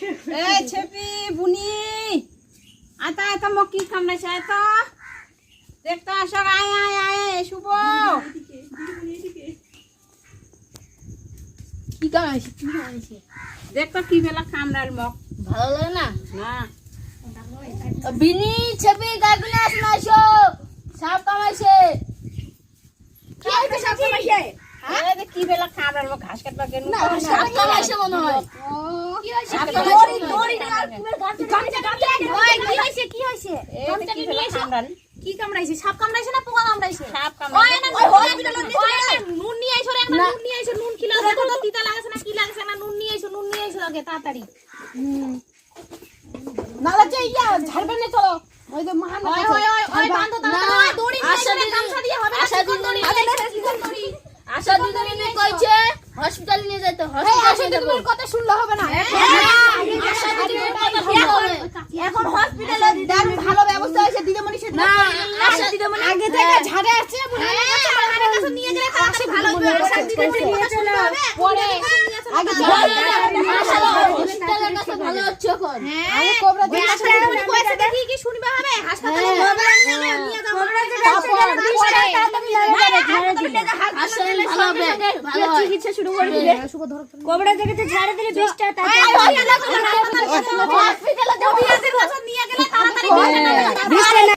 এই ছেপি বুনি। আতা আতা মকি কামড়াইছে আতা দেখতে আসো আয় আয় আয় শুভ। কি কামাইছে কি কামাইছে দেখতো কি বেলা কামড়াল মক। ভালো লাগে না? না। বিনি ছবি গাগুলো আসুন কামাইছে কি হইছে সাপ কামড়াইছে কি বেলা মক ঘাস কাটবা কেন না সাপ কামাইছে মনে হয় কি হইছে দড়ি দড়ি গামছা গামছা কি হইছে কি হইছে এই দে কি কি কামড়াইছে সাপ কামড়াইছে না পোকা কামড়াইছে সাপ ওই নুন নিয়ে আইছো রে নুন নিয়ে আইছো নুন কিলো দেখো তো তিতা লাগছে না কি লাগছে না নুন নিয়ে আইছো নুন নিয়ে আইছো আগে তাড়াতাড়ি নালা যে ইয়া ঝাড়বে না চলো ওই যে মহান ওই ওই ওই ওই বান্ধো তাড়াতাড়ি ওই দড়ি নিয়ে আইছো রে, গামছা দিয়ে হবে না আশা চিকন দড়ি দিদি- নিয়ে আইছো, চিকন দড়ি আশা দিদি কইছে হসপিটালে নিয়ে যেতে হসপিটালে তোমার কথা শুনলে হবে না আশা দিদির কথা শুনলে হবে এখন হসপিটালে দারুণ ভালো ব্যবস্থা হয়েছে দিদিমণি সে না আশা দিদিমণি আগে থেকে ঝাড়ে আছে মায়ের কাছে নিয়ে গেলে তাহলে ভালো হবে আশা দিদিমণি নিয়ে চলো পরে। আগে কাছে ভালো হচ্ছে এখন। আগে কোবরা ওই আশা দিদিমণি কইছে দেখি কি শুনবে হবে? হাসপাতালে কোবরা নিয়ে যাও আসলে ভালো হবে। ভালো চিকিৎসা শুরু করে দিলে কোবরা জায়গাতে ঝাড়ে দিলে বিষটা হসপিটালে যাবি। নিয়ে গেলে তাড়াতাড়ি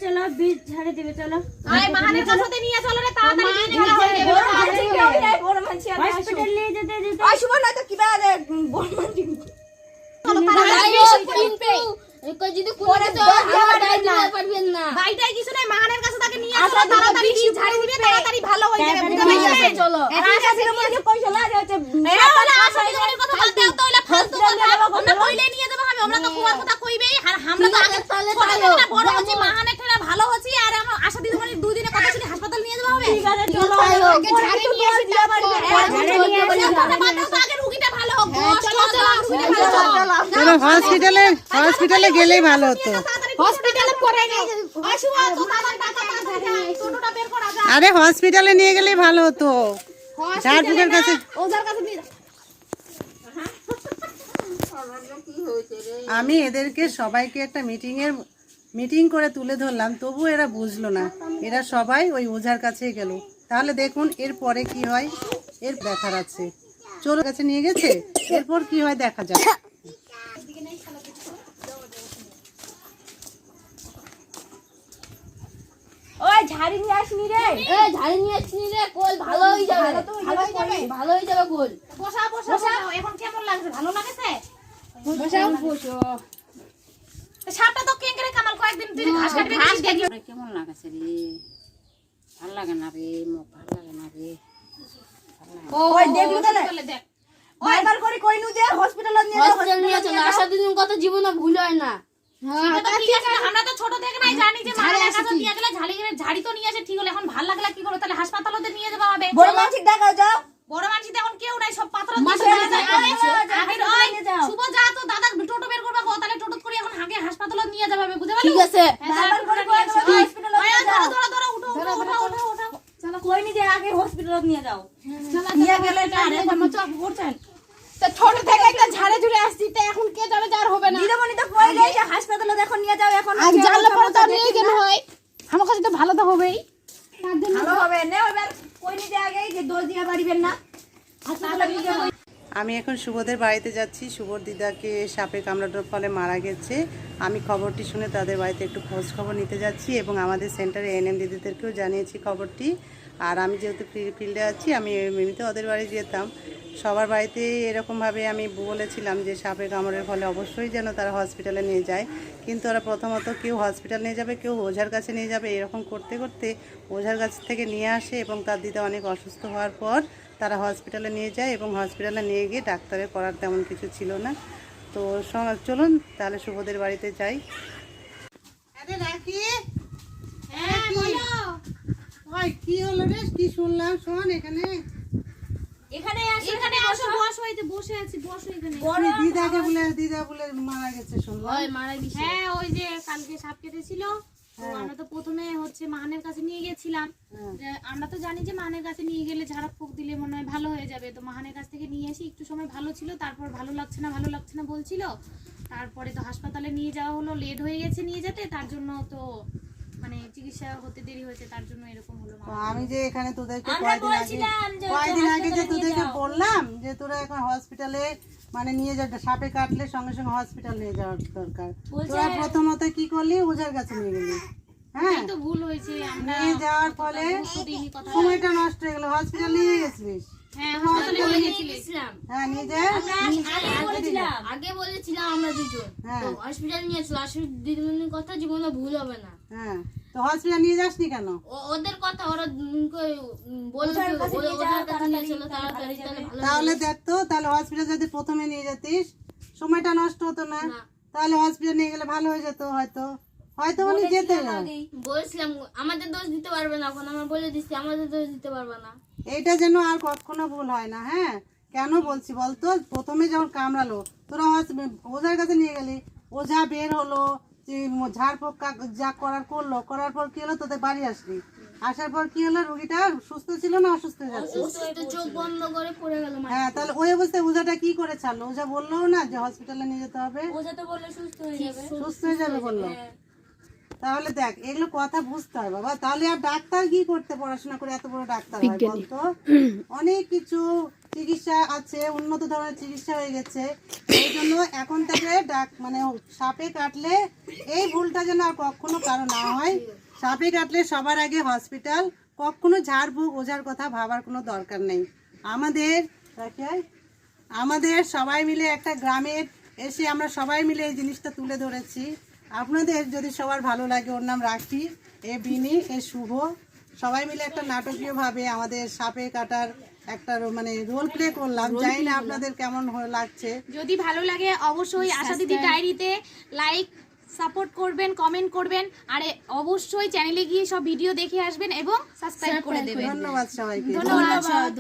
চলো বিষ ঝাড়ে দিবে চলো। আয় মাহানের কাছে নিয়ে চলো রে তাড়াতাড়ি নিয়ে যাও হসপিটাল নিয়ে যেতে যেতে। যদি করে তো আমার দায়িত্ব নিতে পারবেন না। বাইটাই কিছু নাই মাহানের কাছে তাকে নিয়ে আসো তাড়াতাড়ি ঝাড়ি দিবে তাড়াতাড়ি ভালো হয়ে যাবে বুঝতে ঠিক আছে, চলো। এরা বলে আশা দিদিমণির কথা বাদ তো ওইলা ফালতু কথা। আমরা কইলে নিয়ে যাব আমি আমরা তো কুয়ার কথা কইবেই আর আমরা তো আগে বড় ভালো হচ্ছি আর আমরা আশা কথা শুনে হাসপাতাল নিয়ে যাব হবে আগে ঝাড়ে নিয়ে আসি তোমরা বাদ ভালো হোক কষ্ট দাও রুগীটা ভালো হোক চলো হসপিটালে হসপিটালে গেলেই ভালো হতো। হসপিটালে পড়ে আরে হসপিটালে নিয়ে গেলেই ভালো হতো। ঝাড়ফুকের কাছে আমি এদেরকে সবাইকে একটা মিটিং এর মিটিং করে তুলে ধরলাম তবু এরা বুঝলো না। এরা সবাই ওই ওঝার কাছে গেল। তাহলে দেখুন এরপরে কি হয়? এর দেখার আছে। চোর কাছে নিয়ে গেছে? এরপর কি হয় দেখা যাক ওই ঝাড়ি নিয়ে আসনি রে। এই ঝাড়ে নিয়ে রে কোল ভালো হয়ে যাবে। ভালো হয়ে যাবে। ভালো হয়ে যাবে কোল বসা বসা বসা। এখন কেমন লাগছে? ভালো লাগছে? সাপটা তো কামাল? কয়েকদিন তুই ঘাস কাটবি ঘাস কেমন লাগাছে রে? ভালো লাগে না রে মুখ ভালো লাগে না রে। ওই দেখলু তাহলে? করে কইনু যে হসপিটালে নিয়ে হসপিটাল নিয়ে চলো কথা জীবনে ভুল হয় না, আমরা তো ছোট থেকে নাই জানি যে মারা কাছে নিয়ে গেলে ঝাড়ি ঝাড়ি তো নিয়ে আসে ঠিক হলো এখন ভালো লাগলে কি করব? তাহলে হাসপাতালে নিয়ে যাওয়া হবে বড় মানসিক দেখাও যাও। বড় মানুষ এখন কেউ নাই সব পাথর মাসে মাসে। আগে ওই শুভ যা তো দাদা টোটো বের করবে গো তাহলে টোটো করে এখন আগে হাসপাতালে নিয়ে যাবে হবে বুঝতে ঠিক আছে। বারবার করে কইনু হসপিটালে ওই নিয়ে যাও। ধরো ধরো ধরো উঠো উঠো উঠো উঠো উঠো। চলো। কইনি যে আগে হসপিটালে নিয়ে যাও? নিয়ে গেলে না রে এখন চপ তো ছোট থেকে একটা ঝাড়ে ঝুড়ে আসছি তো এখন কে যাবে যার হবে না দিদিমণি তো কই গেছে হাসপাতালে দেখো আজ জানলে পরে তো নিয়ে গেলে হয়। আমার কাছে তো ভালো তো হবেই। ভালো হবে। নে এবার কইনি যে আগে? যে দোষ দিয়া পারিবেন না। আমি এখন শুভদের বাড়িতে যাচ্ছি। শুভর দিদাকে সাপে কামড়ানোর ফলে মারা গেছে। আমি খবরটি শুনে তাদের বাড়িতে একটু খোঁজ খবর নিতে যাচ্ছি এবং আমাদের সেন্টারে এনএম দিদিদেরকেও জানিয়েছি খবরটি। আর আমি যেহেতু ফিল্ডে আছি আমি এমনিতে ওদের বাড়ি যেতাম। সবার বাড়িতে এরকমভাবে আমি বলেছিলাম যে সাপে কামড়ের ফলে অবশ্যই যেন তারা হসপিটালে নিয়ে যায়। কিন্তু ওরা প্রথমত কেউ হসপিটাল নিয়ে যাবে, কেউ ওঝার কাছে নিয়ে যাবে। এরকম করতে করতে ওঝার কাছ থেকে নিয়ে আসে এবং তার দিদা অনেক অসুস্থ হওয়ার পর তারা হসপিটালে নিয়ে যায় এবং হসপিটালে নিয়ে গিয়ে ডাক্তারের করার তেমন কিছু ছিল না। তো চলুন তাহলে শুভদের বাড়িতে যাই। কি হলো রে? কি শুনলাম? শোন এখানে। আসো এখানে আসো বসে আছি বস এখানে। ওই দিদাকে বলে দিদা বলে মারা গেছে শুনলাম। ওই মারা গেছে। হ্যাঁ ওই যে কালকে সাপ কেটেছিল। আমরা তো প্রথমে হচ্ছে মাহানের কাছে নিয়ে গেছিলাম। আমরা তো জানি যে মাহানের কাছে নিয়ে গেলে ঝাড়া ফুক দিলে মনে হয় ভালো হয়ে যাবে। তো মাহানের কাছ থেকে নিয়ে এসে একটু সময় ভালো ছিল তারপর ভালো লাগছে না ভালো লাগছে না বলছিল। তারপরে তো হাসপাতালে নিয়ে যাওয়া হলো লেট হয়ে গেছে নিয়ে যেতে তার জন্য তো মানে চিকিৎসা হতে দেরি হয়েছে তার জন্য এরকম হলো আমি যে এখানে তোদেরকে আমরা আগে বলছিলাম আগে যে নিয়ে তোদেরকে বললাম যে তোরা এখন হসপিটালে মানে নিয়ে যা সাপে কাটলে সঙ্গে সঙ্গে হসপিটাল নিয়ে যাওয়ার দরকার। তোরা প্রথমত কি করলি? ওঝার কাছে নিয়ে গেলি। হ্যাঁ? ভুল হয়েছে নিয়ে যাওয়ার ফলে সময়টা নষ্ট হয়ে গেল হসপিটাল নিয়ে গেছিলিস? হ্যাঁ নিয়ে গেছিলি হ্যাঁ নিয়ে যা। আগে বলেছিলাম। আমরা দুজন। হ্যাঁ। হসপিটাল নিয়েছিল দিদিমণির কথা জীবনে ভুল হবে না। হ্যাঁ। তো হসপিটাল নিয়ে যাসনি কেন? ও- ওদের কথা ওরা তাহলে দেখতো তাহলে হসপিটাল যদি প্রথমে নিয়ে যেতিস সময়টা নষ্ট হতো না। তাহলে হসপিটাল নিয়ে গেলে ভালো হয়ে যেত হয়তো। হয়তো উনি যেতে না বলছিলাম আমাদের দোষ দিতে পারবে না এখন আমরা বলে দিচ্ছি আমাদের দোষ দিতে পারবে না। এইটা যেন আর কখনো ভুল হয় না হ্যাঁ? কেন বলছি বলতো? প্রথমে যখন কামড়ালো তোরা ওঝার কাছে নিয়ে গেলি ওঝা বের হলো ঝাড়ফুঁক যা করার করল করার পর কি হলো? তোদের বাড়ি আসলি। আসার পর কি হলো? রুগীটা সুস্থ ছিল না অসুস্থ হয়ে হ্যাঁ তাহলে ওই অবস্থায় ওঝাটা কি করে ছাড়লো? ওঝা বলল না যে হসপিটালে নিয়ে যেতে হবে? বলল সুস্থ হয়ে যাবে। সুস্থ হয়ে যাবে বলল। তাহলে দেখ এগুলো কথা বুঝতে হয় বাবা। তাহলে আর ডাক্তার কি করতে পড়াশোনা করে এত বড় ডাক্তার হয় বলতো? অনেক কিছু চিকিৎসা আছে, উন্নত ধরনের চিকিৎসা হয়ে গেছে। এই জন্য এখন থেকে ডাক মানে সাপে কাটলে এই ভুলটা যেন আর কখনো কারও না হয়। সাপে কাটলে সবার আগে হসপিটাল, কখনো ঝাড়ফুঁক ওঝার কথা ভাবার কোনো দরকার নেই। আমাদের আমাদের সবাই মিলে একটা গ্রামের এসে আমরা সবাই মিলে এই জিনিসটা তুলে ধরেছি। আপনাদের যদি সবার ভালো লাগে, ওর নাম রাখি, এ বিনি, এ শুভ। সবাই মিলে একটা নাটকীয়ভাবে আমাদের সাপে কাটার একটা মানে রোল প্লে করলাম জানি না আপনাদের কেমন লাগছে। যদি ভালো লাগে অবশ্যই আশা দিদি ডায়েরিতে লাইক সাপোর্ট করবেন কমেন্ট করবেন আর অবশ্যই চ্যানেলে গিয়ে সব ভিডিও দেখে আসবেন এবং সাবস্ক্রাইব করে দেবেন। ধন্যবাদ সবাইকে। ধন্যবাদ।